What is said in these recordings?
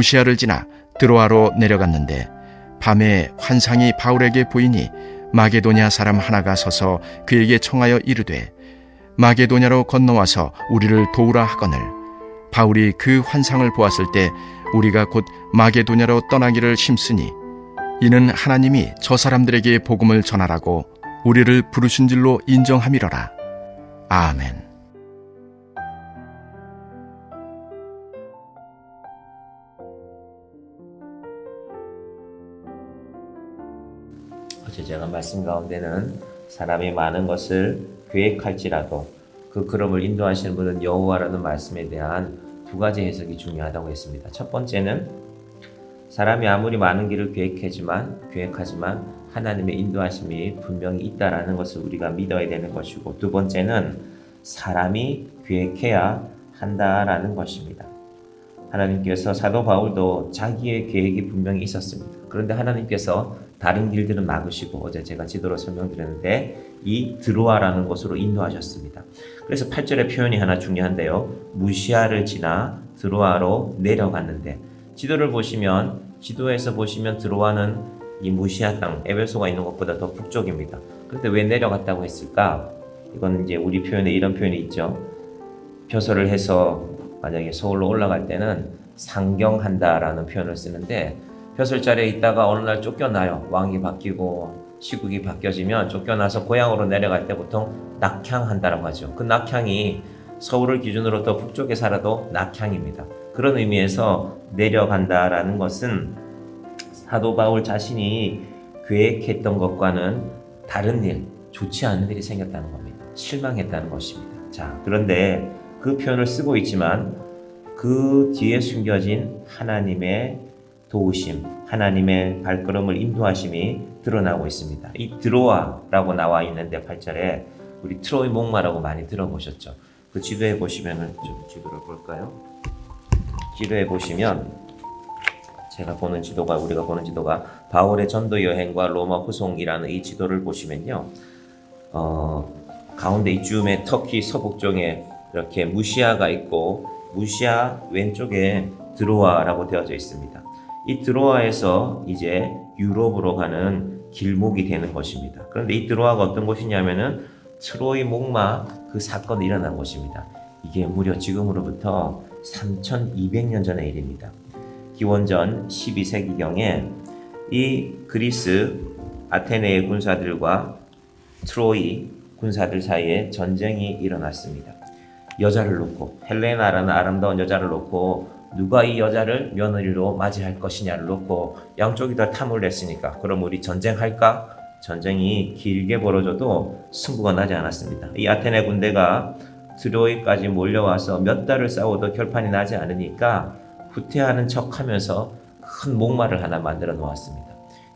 무시아를 지나 드로아로 내려갔는데 밤에 환상이 바울에게 보이니 마게도냐 사람 하나가 서서 그에게 청하여 이르되 마게도냐로 건너와서 우리를 도우라 하거늘 바울이 그 환상을 보았을 때 우리가 곧 마게도냐로 떠나기를 심쓰니 이는 하나님이 저 사람들에게 복음을 전하라고 우리를 부르신 줄로 인정함이러라. 아멘. 어제 제가 말씀 가운데는 사람이 많은 것을 계획할지라도 그 걸음을 인도하시는 분은 여호와라는 말씀에 대한 두 가지 해석이 중요하다고 했습니다. 첫 번째는 사람이 아무리 많은 길을 계획하지만 계획하지만 하나님의 인도하심이 분명히 있다라는 것을 우리가 믿어야 되는 것이고 두 번째는 사람이 계획해야 한다라는 것입니다. 하나님께서 사도 바울도 자기의 계획이 분명히 있었습니다. 그런데 하나님께서 다른 길들은 막으시고 어제 제가 지도로 설명드렸는데 이 드로아라는 곳으로 인도하셨습니다. 그래서 8절의 표현이 하나 중요한데요. 무시아를 지나 드로아로 내려갔는데 지도를 보시면 지도에서 보시면 드로아는 이 무시아 땅 에베소가 있는 곳보다 더 북쪽입니다. 그런데 왜 내려갔다고 했을까? 이건 이제 우리 표현에 이런 표현이 있죠. 표서를 해서 만약에 서울로 올라갈 때는 상경한다라는 표현을 쓰는데 벼슬 자리에 있다가 어느 날 쫓겨나요. 왕이 바뀌고 시국이 바뀌어지면 쫓겨나서 고향으로 내려갈 때 보통 낙향한다라고 하죠. 그 낙향이 서울을 기준으로 더 북쪽에 살아도 낙향입니다. 그런 의미에서 내려간다라는 것은 사도 바울 자신이 계획했던 것과는 다른 일, 좋지 않은 일이 생겼다는 겁니다. 실망했다는 것입니다. 자, 그런데 그 표현을 쓰고 있지만 그 뒤에 숨겨진 하나님의 도우심, 하나님의 발걸음을 인도하심이 드러나고 있습니다. 이 드로아라고 나와 있는데 8절에 우리 트로이 목마라고 많이 들어보셨죠? 그 지도에 보시면은 좀 지도를 볼까요? 지도에 보시면 제가 보는 지도가 우리가 보는 지도가 바울의 전도 여행과 로마 후송이라는 이 지도를 보시면요. 어, 가운데 이쯤에 터키 서북쪽에 이렇게 무시아가 있고 무시아 왼쪽에 드로아라고 되어져 있습니다. 이 드로아에서 이제 유럽으로 가는 길목이 되는 것입니다. 그런데 이 드로아가 어떤 곳이냐면은 트로이 목마 그 사건이 일어난 곳입니다. 이게 무려 지금으로부터 3200년 전의 일입니다. 기원전 12세기경에 이 그리스 아테네의 군사들과 트로이 군사들 사이에 전쟁이 일어났습니다. 여자를 놓고 헬레나라는 아름다운 여자를 놓고 누가 이 여자를 며느리로 맞이할 것이냐를 놓고 양쪽이 다 탐을 냈으니까 그럼 우리 전쟁할까? 전쟁이 길게 벌어져도 승부가 나지 않았습니다. 이 아테네 군대가 트로이까지 몰려와서 몇 달을 싸워도 결판이 나지 않으니까 후퇴하는 척하면서 큰 목말을 하나 만들어 놓았습니다.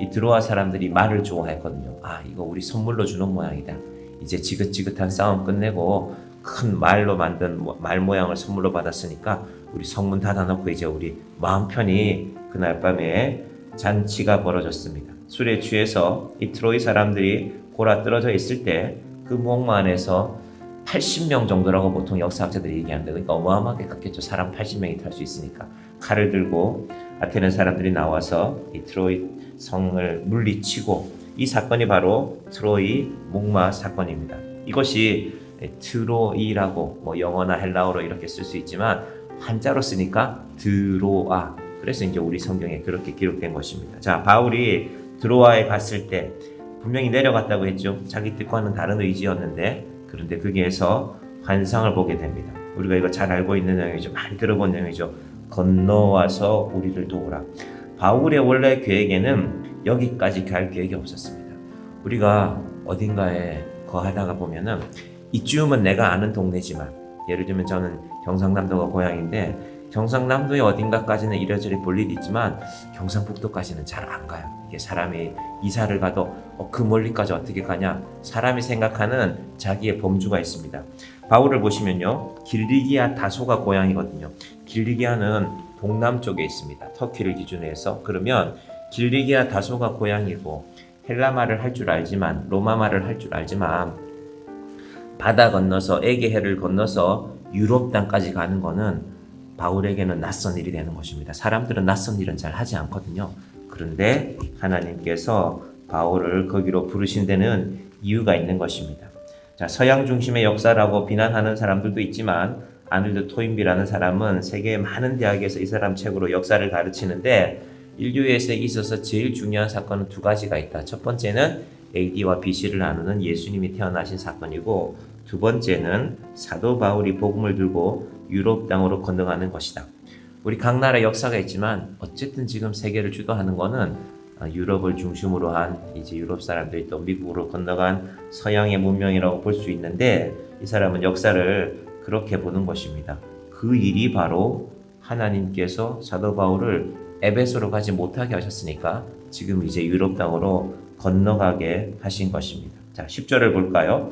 이 드로아 사람들이 말을 좋아했거든요. 아 이거 우리 선물로 주는 모양이다. 이제 지긋지긋한 싸움 끝내고 큰 말로 만든 말 모양을 선물로 받았으니까 우리 성문 닫아놓고 이제 우리 마음 편히 그날 밤에 잔치가 벌어졌습니다. 술에 취해서 이 트로이 사람들이 골아 떨어져 있을 때 그 목마 안에서 80명 정도라고 보통 역사학자들이 얘기하는데 그러니까 어마어마하게 컸겠죠. 사람 80명이 탈 수 있으니까 칼을 들고 아테네 사람들이 나와서 이 트로이 성을 물리치고 이 사건이 바로 트로이 목마 사건입니다. 이것이 트로이라고 뭐 영어나 헬라어로 이렇게 쓸 수 있지만 한자로 쓰니까 드로아 그래서 이제 우리 성경에 그렇게 기록된 것입니다. 자 바울이 드로아에 갔을 때 분명히 내려갔다고 했죠. 자기 뜻과는 다른 의지였는데 그런데 거기에서 환상을 보게 됩니다. 우리가 이거 잘 알고 있는 내용이죠. 많이 들어본 내용이죠. 건너와서 우리를 도우라. 바울의 원래 계획에는 여기까지 갈 계획이 없었습니다. 우리가 어딘가에 거하다가 보면은 이쯤은 내가 아는 동네지만 예를 들면 저는 경상남도가 고향인데 경상남도의 어딘가까지는 이래저래 볼 일이 있지만 경상북도까지는 잘 안 가요. 이게 사람이 이사를 가도 어, 그 멀리까지 어떻게 가냐? 사람이 생각하는 자기의 범주가 있습니다. 바울을 보시면요. 길리기아 다소가 고향이거든요. 길리기아는 동남쪽에 있습니다. 터키를 기준으로 해서. 그러면 길리기아 다소가 고향이고 헬라말을 할 줄 알지만 로마말을 할 줄 알지만 바다 건너서 에게해를 건너서 유럽 땅까지 가는 거는 바울에게는 낯선 일이 되는 것입니다. 사람들은 낯선 일은 잘 하지 않거든요. 그런데 하나님께서 바울을 거기로 부르신 데는 이유가 있는 것입니다. 자, 서양 중심의 역사라고 비난하는 사람들도 있지만 아놀드 토인비라는 사람은 세계 많은 대학에서 이 사람 책으로 역사를 가르치는데 인류에서 있어서 제일 중요한 사건은 두 가지가 있다. 첫 번째는 AD와 BC를 나누는 예수님이 태어나신 사건이고 두 번째는 사도 바울이 복음을 들고 유럽 땅으로 건너가는 것이다. 우리 각 나라 역사가 있지만 어쨌든 지금 세계를 주도하는 거는 어, 유럽을 중심으로 한 이제 유럽 사람들이 또 미국으로 건너간 서양의 문명이라고 볼 수 있는데 이 사람은 역사를 그렇게 보는 것입니다. 그 일이 바로 하나님께서 사도 바울을 에베소로 가지 못하게 하셨으니까 지금 이제 유럽 땅으로 건너가게 하신 것입니다. 자, 10절을 볼까요?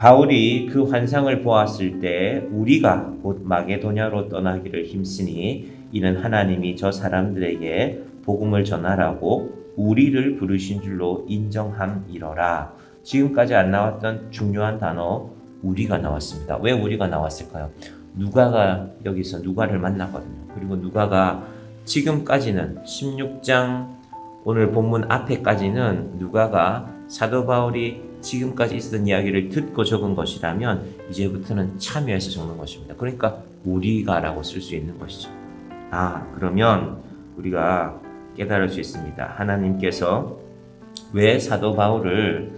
바울이 그 환상을 보았을 때 우리가 곧 마게도냐로 떠나기를 힘쓰니 이는 하나님이 저 사람들에게 복음을 전하라고 우리를 부르신 줄로 인정함이러라. 지금까지 안 나왔던 중요한 단어 우리가 나왔습니다. 왜 우리가 나왔을까요? 누가가 여기서 누가를 만나거든요. 그리고 누가가 지금까지는 16장 오늘 본문 앞에까지는 누가가 사도 바울이 지금까지 있었던 이야기를 듣고 적은 것이라면 이제부터는 참여해서 적는 것입니다. 그러니까 우리가라고 쓸 수 있는 것이죠. 아, 그러면 우리가 깨달을 수 있습니다. 하나님께서 왜 사도 바울을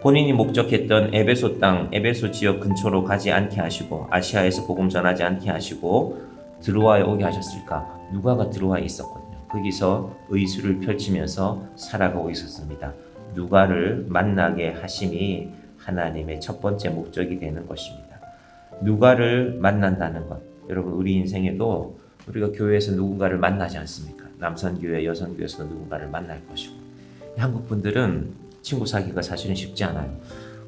본인이 목적했던 에베소 땅, 에베소 지역 근처로 가지 않게 하시고 아시아에서 복음 전하지 않게 하시고 드로아에 오게 하셨을까? 누가가 드로아에 있었거든요. 거기서 의수를 펼치면서 살아가고 있었습니다. 누가를 만나게 하심이 하나님의 첫 번째 목적이 되는 것입니다. 누가를 만난다는 것. 여러분 우리 인생에도 우리가 교회에서 누군가를 만나지 않습니까? 남선교회, 여선교회에서 누군가를 만날 것이고 한국 분들은 친구 사귀기가 사실은 쉽지 않아요.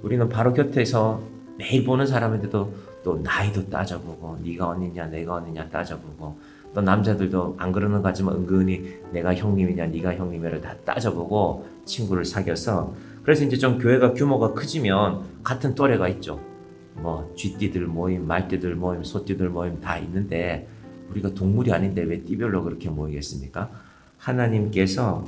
우리는 바로 곁에서 매일 보는 사람인데도 또 나이도 따져보고 네가 언니냐 내가 언니냐 따져보고 또 남자들도 안 그러는 것 같지만 은근히 내가 형님이냐 네가 형님이냐를 다 따져보고 친구를 사귀어서 그래서 이제 좀 교회가 규모가 크지면 같은 또래가 있죠. 뭐 쥐띠들 모임, 말띠들 모임, 소띠들 모임 다 있는데 우리가 동물이 아닌데 왜 띠별로 그렇게 모이겠습니까? 하나님께서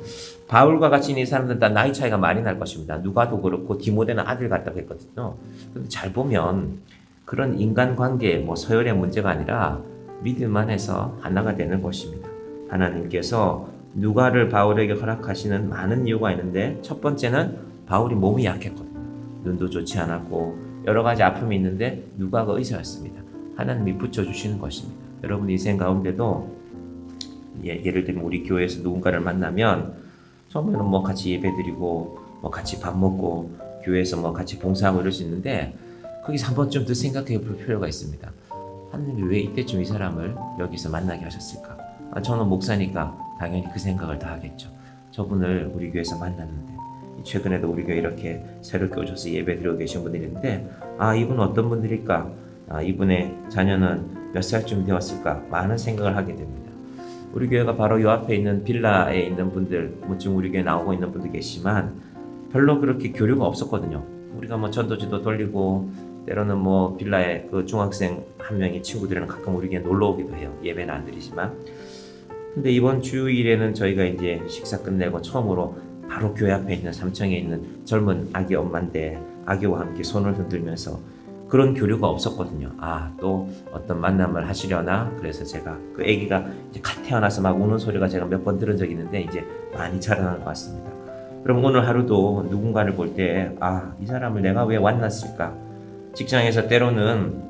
바울과 같이 이 사람들은 다 나이 차이가 많이 날 것입니다. 누가도 그렇고 디모데는 아들 같다고 했거든요. 근데 잘 보면 그런 인간관계, 뭐 서열의 문제가 아니라 믿음 안에서 하나가 되는 것입니다. 하나님께서 누가를 바울에게 허락하시는 많은 이유가 있는데 첫 번째는 바울이 몸이 약했거든요. 눈도 좋지 않았고 여러 가지 아픔이 있는데 누가가 의사였습니다. 하나님이 붙여주시는 것입니다. 여러분 인생 가운데도 예, 예를 들면 우리 교회에서 누군가를 만나면 처음에는 뭐 같이 예배드리고 뭐 같이 밥 먹고 교회에서 뭐 같이 봉사하고 이럴 수 있는데 거기서 한 번쯤 더 생각해 볼 필요가 있습니다. 하나님이 왜 이때쯤 이 사람을 여기서 만나게 하셨을까? 아, 저는 목사니까 당연히 그 생각을 다 하겠죠. 저분을 우리 교회에서 만났는데 최근에도 우리 교회 이렇게 새롭게 오셔서 예배 드리고 계신 분들이 있는데 아 이분 어떤 분들일까? 아 이분의 자녀는 몇 살쯤 되었을까? 많은 생각을 하게 됩니다. 우리 교회가 바로 요 앞에 있는 빌라에 있는 분들, 뭐 지금 우리 교회 나오고 있는 분들 계시지만 별로 그렇게 교류가 없었거든요. 우리가 뭐 전도지도 돌리고 때로는 뭐 빌라에 그 중학생 한 명이 친구들이랑 가끔 우리 교회 놀러 오기도 해요. 예배는 안 드리지만. 근데 이번 주일에는 저희가 이제 식사 끝내고 처음으로 바로 교회 앞에 있는 삼청에 있는 젊은 아기 엄마인데 아기와 함께 손을 흔들면서 그런 교류가 없었거든요. 아, 또 어떤 만남을 하시려나? 그래서 제가 그 아기가 이제 갓 태어나서 막 우는 소리가 제가 몇 번 들은 적이 있는데 이제 많이 자라는 것 같습니다. 그럼 오늘 하루도 누군가를 볼 때, 아, 이 사람을 내가 왜 만났을까? 직장에서 때로는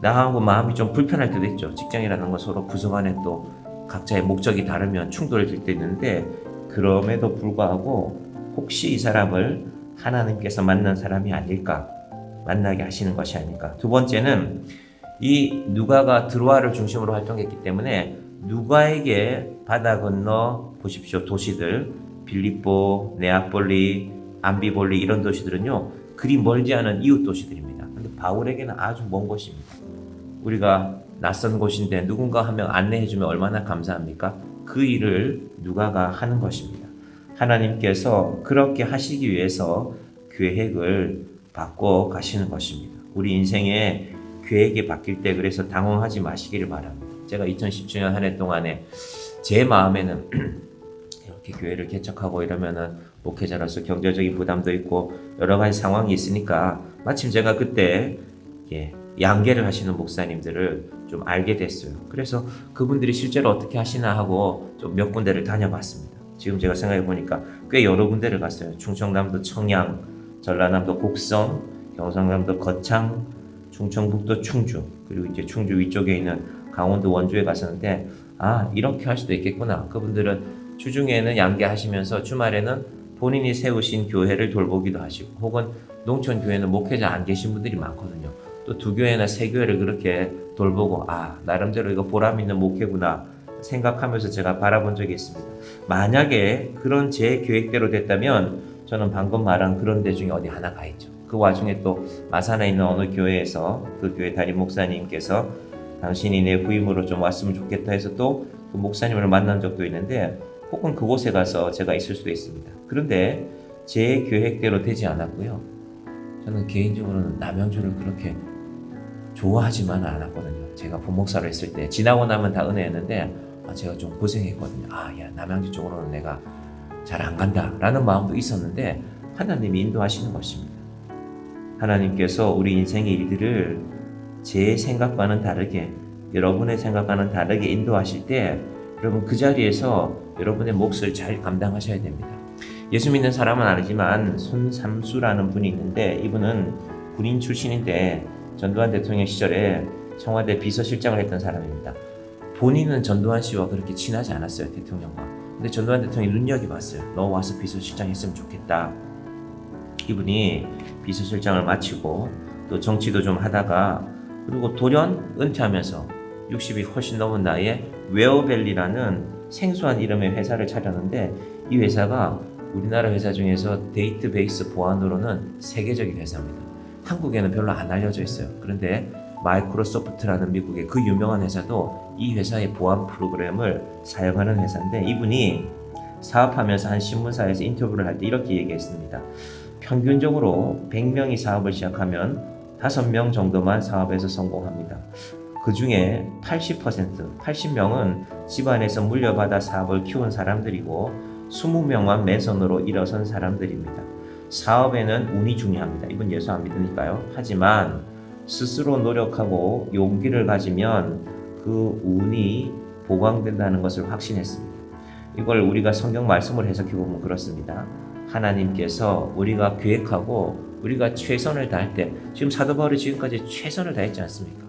나하고 마음이 좀 불편할 때도 있죠. 직장이라는 건 서로 부서 간에 또 각자의 목적이 다르면 충돌이 될때 있는데, 그럼에도 불구하고 혹시 이 사람을 하나님께서 만난 사람이 아닐까? 만나게 하시는 것이 아닐까. 두 번째는 이 누가가 드로아를 중심으로 활동했기 때문에 누가에게 바다 건너 보십시오 도시들 빌립보, 네아폴리, 암비볼리 이런 도시들은요 그리 멀지 않은 이웃 도시들입니다. 바울에게는 아주 먼 곳입니다. 우리가 낯선 곳인데 누군가 한 명 안내해주면 얼마나 감사합니까? 그 일을 누가가 하는 것입니다. 하나님께서 그렇게 하시기 위해서 계획을 바꿔 가시는 것입니다. 우리 인생에 계획이 바뀔 때 그래서 당황하지 마시기를 바랍니다. 제가 2017년 한 해 동안에 제 마음에는 이렇게 교회를 개척하고 이러면은 목회자로서 경제적인 부담도 있고 여러 가지 상황이 있으니까 마침 제가 그때 예, 양계를 하시는 목사님들을 좀 알게 됐어요. 그래서 그분들이 실제로 어떻게 하시나 하고 좀 몇 군데를 다녀봤습니다. 지금 제가 생각해 보니까 꽤 여러 군데를 갔어요. 충청남도 청양, 전라남도 곡성, 경상남도 거창, 충청북도 충주, 그리고 이제 충주 위쪽에 있는 강원도 원주에 갔었는데 아 이렇게 할 수도 있겠구나. 그분들은 주중에는 양계 하시면서 주말에는 본인이 세우신 교회를 돌보기도 하시고 혹은 농촌 교회는 목회자 안 계신 분들이 많거든요. 또 두 교회나 세 교회를 그렇게 돌보고 아 나름대로 이거 보람 있는 목회구나 생각하면서 제가 바라본 적이 있습니다. 만약에 그런 제 계획대로 됐다면 저는 방금 말한 그런 데 중에 어디 하나 가 있죠. 그 와중에 또 마산에 있는 어느 교회에서 그 교회 담임 목사님께서 당신이 내 부임으로 좀 왔으면 좋겠다 해서 또 그 목사님을 만난 적도 있는데 혹은 그곳에 가서 제가 있을 수도 있습니다. 그런데 제 계획대로 되지 않았고요. 저는 개인적으로는 남양주를 그렇게 좋아하지만 않았거든요. 제가 부목사로 했을 때 지나고 나면 다 은혜였는데 아, 제가 좀 고생했거든요. 아, 야 남양주 쪽으로는 내가 잘 안 간다라는 마음도 있었는데 하나님이 인도하시는 것입니다. 하나님께서 우리 인생의 일들을 제 생각과는 다르게 여러분의 생각과는 다르게 인도하실 때 여러분 그 자리에서 여러분의 몫을 잘 감당하셔야 됩니다. 예수 믿는 사람은 아니지만 손삼수라는 분이 있는데 이분은 군인 출신인데 전두환 대통령 시절에 청와대 비서실장을 했던 사람입니다. 본인은 전두환 씨와 그렇게 친하지 않았어요 대통령과. 근데 전두환 대통령이 눈여겨봤어요. 너 와서 비서실장 했으면 좋겠다. 이분이 비서실장을 마치고 또 정치도 좀 하다가 그리고 돌연 은퇴하면서 60이 훨씬 넘은 나이에 웨어밸리라는 생소한 이름의 회사를 차렸는데 이 회사가 우리나라 회사 중에서 데이트베이스 보안으로는 세계적인 회사입니다. 한국에는 별로 안 알려져 있어요. 그런데 마이크로소프트라는 미국의 그 유명한 회사도 이 회사의 보안 프로그램을 사용하는 회사인데 이분이 사업하면서 한 신문사에서 인터뷰를 할 때 이렇게 얘기했습니다. 평균적으로 100명이 사업을 시작하면 5명 정도만 사업에서 성공합니다. 그 중에 80%, 80명은 집안에서 물려받아 사업을 키운 사람들이고 20명만 맨손으로 일어선 사람들입니다. 사업에는 운이 중요합니다. 이분 예수 안 믿으니까요. 하지만 스스로 노력하고 용기를 가지면 그 운이 보강된다는 것을 확신했습니다. 이걸 우리가 성경 말씀을 해석해 보면 그렇습니다. 하나님께서 우리가 계획하고 우리가 최선을 다할 때 지금 사도 바울이 지금까지 최선을 다했지 않습니까?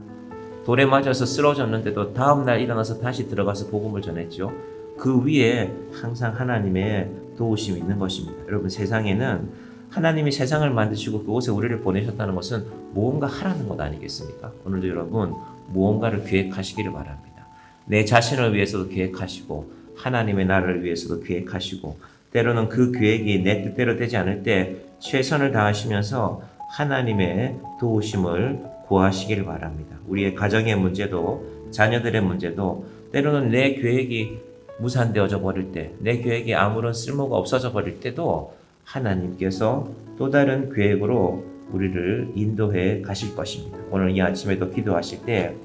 돌에 맞아서 쓰러졌는데도 다음 날 일어나서 다시 들어가서 복음을 전했죠. 그 위에 항상 하나님의 도우심이 있는 것입니다. 여러분 세상에는 하나님이 세상을 만드시고 그곳에 우리를 보내셨다는 것은 무언가 하라는 것 아니겠습니까? 오늘도 여러분 무언가를 계획하시기를 바랍니다. 내 자신을 위해서도 계획하시고 하나님의 나라를 위해서도 계획하시고 때로는 그 계획이 내 뜻대로 되지 않을 때 최선을 다하시면서 하나님의 도우심을 구하시길 바랍니다. 우리의 가정의 문제도 자녀들의 문제도 때로는 내 계획이 무산되어져 버릴 때, 내 계획이 아무런 쓸모가 없어져 버릴 때도 하나님께서 또 다른 계획으로 우리를 인도해 가실 것입니다. 오늘 이 아침에도 기도하실 때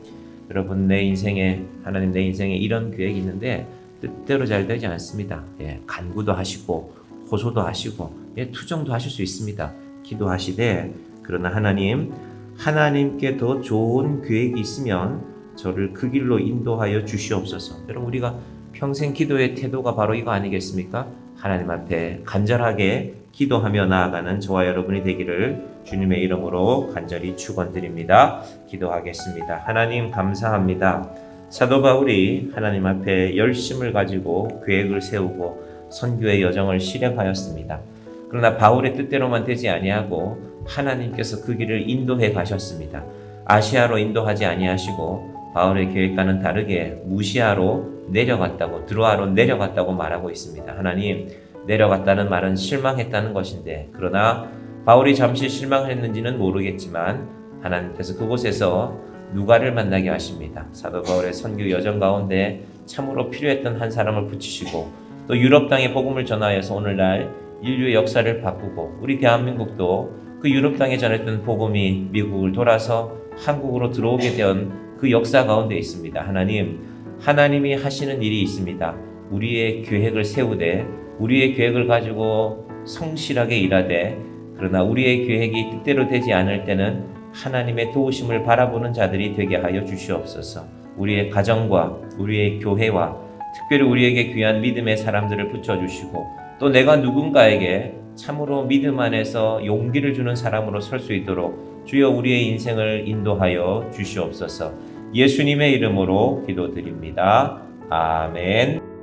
여러분 내 인생에 하나님 내 인생에 이런 계획이 있는데 뜻대로 잘 되지 않습니다. 예, 간구도 하시고 호소도 하시고 예, 투정도 하실 수 있습니다. 기도하시되 그러나 하나님 하나님께 더 좋은 계획이 있으면 저를 그 길로 인도하여 주시옵소서. 여러분 우리가 평생 기도의 태도가 바로 이거 아니겠습니까? 하나님 앞에 간절하게 기도하며 나아가는 저와 여러분이 되기를 주님의 이름으로 간절히 축원드립니다. 기도하겠습니다. 하나님 감사합니다. 사도 바울이 하나님 앞에 열심을 가지고 계획을 세우고 선교의 여정을 실행하였습니다. 그러나 바울의 뜻대로만 되지 아니하고 하나님께서 그 길을 인도해 가셨습니다. 아시아로 인도하지 아니하시고 바울의 계획과는 다르게 무시아로 내려갔다고 드로아로 내려갔다고 말하고 있습니다. 하나님 내려갔다는 말은 실망했다는 것인데 그러나 바울이 잠시 실망했는지는 모르겠지만 하나님께서 그곳에서 누가를 만나게 하십니다. 사도 바울의 선교 여정 가운데 참으로 필요했던 한 사람을 붙이시고 또 유럽 땅에 복음을 전하여서 오늘날 인류의 역사를 바꾸고 우리 대한민국도 그 유럽 땅에 전했던 복음이 미국을 돌아서 한국으로 들어오게 된 그 역사 가운데 있습니다. 하나님, 하나님이 하시는 일이 있습니다. 우리의 계획을 세우되 우리의 계획을 가지고 성실하게 일하되 그러나 우리의 계획이 뜻대로 되지 않을 때는 하나님의 도우심을 바라보는 자들이 되게 하여 주시옵소서. 우리의 가정과 우리의 교회와 특별히 우리에게 귀한 믿음의 사람들을 붙여주시고 또 내가 누군가에게 참으로 믿음 안에서 용기를 주는 사람으로 설 수 있도록 주여 우리의 인생을 인도하여 주시옵소서. 예수님의 이름으로 기도드립니다. 아멘.